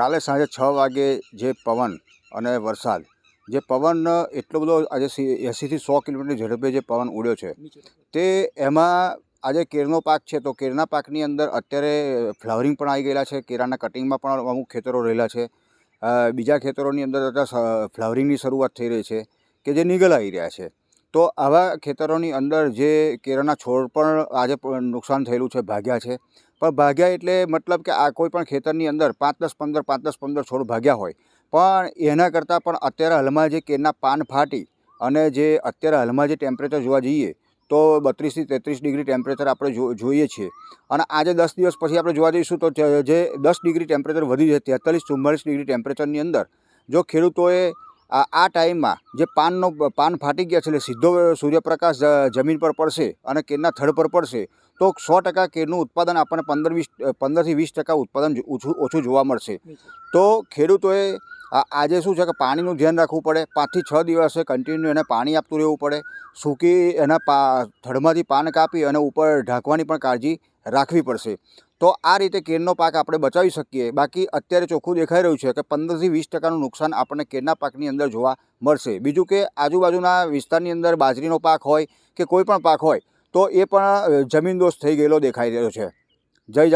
કાલે સાંજે છ વાગે જે પવન અને વરસાદ, જે પવન એટલો બધો આજે એંસીથી સો કિલોમીટરની ઝડપે જે પવન ઉડ્યો છે, તે એમાં આજે કેરનો પાક છે, તો કેરના પાકની અંદર અત્યારે ફ્લાવરિંગ પણ આવી ગયેલા છે, કેરાના કટિંગમાં પણ અમુક ખેતરો રહેલા છે બીજા ખેતરોની અંદર ફ્લાવરિંગની શરૂઆત થઈ રહી છે, કે જે નીગલ આવી રહ્યા છે. તો આવા ખેતરોની અંદર જે કેરાના છોડ પણ આજે નુકસાન થયેલું છે, ભાગ્યા છે. પણ ભાગ્યા એટલે મતલબ કે આ કોઈ પણ ખેતરની અંદર પાંચ દસ પંદર, પાંચ દસ પંદર છોડ ભાગ્યા હોય. પણ એના કરતાં પણ અત્યારે હાલમાં જે કેરના પાન ફાટી અને જે અત્યારે હાલમાં જે ટેમ્પરેચર જોવા જઈએ, તો બત્રીસથી તેત્રીસ ડિગ્રી ટેમ્પરેચર આપણે જોઈએ છીએ. અને આજે દસ દિવસ પછી આપણે જોવા જઈશું તો જે દસ ડિગ્રી ટેમ્પરેચર વધી જાય તેતાલીસ ચુમ્માલીસ ડિગ્રી ટેમ્પરેચરની અંદર. જો ખેડૂતોએ આ ટાઈમમાં જે પાનનો પાન ફાટી ગયા છે, એટલે સીધો સૂર્યપ્રકાશ જમીન પર પડશે અને કેરના થડ પર પડશે, તો સો ટકા કેરનું ઉત્પાદન આપણને પંદર વીસ પંદરથી વીસ ટકા ઉત્પાદન ઓછું ઓછું જોવા મળશે. તો ખેડૂતોએ આજે શું છે કે પાણીનું ધ્યાન રાખવું પડે પાંચથી છ દિવસે કન્ટિન્યુ એને પાણી આપતું રહેવું પડે, સૂકી એના પા થડમાંથી પાન કાપી અને ઉપર ઢાંકવાની પણ કાળજી રાખવી પડશે. તો આ રીતે કેરનો પાક આપણે બચાવી શકીએ. બાકી અત્યારે ચોખ્ખું દેખાઈ રહ્યું છે કે પંદરથી વીસ ટકાનું નુકસાન આપણને કેરના પાકની અંદર જોવા મળશે. બીજું કે આજુબાજુના વિસ્તારની અંદર બાજરીનો પાક હોય કે કોઈ પણ પાક હોય, તો એ પણ જમીનદોસ્ત થઈ ગયેલો દેખાઈ રહ્યો છે. જય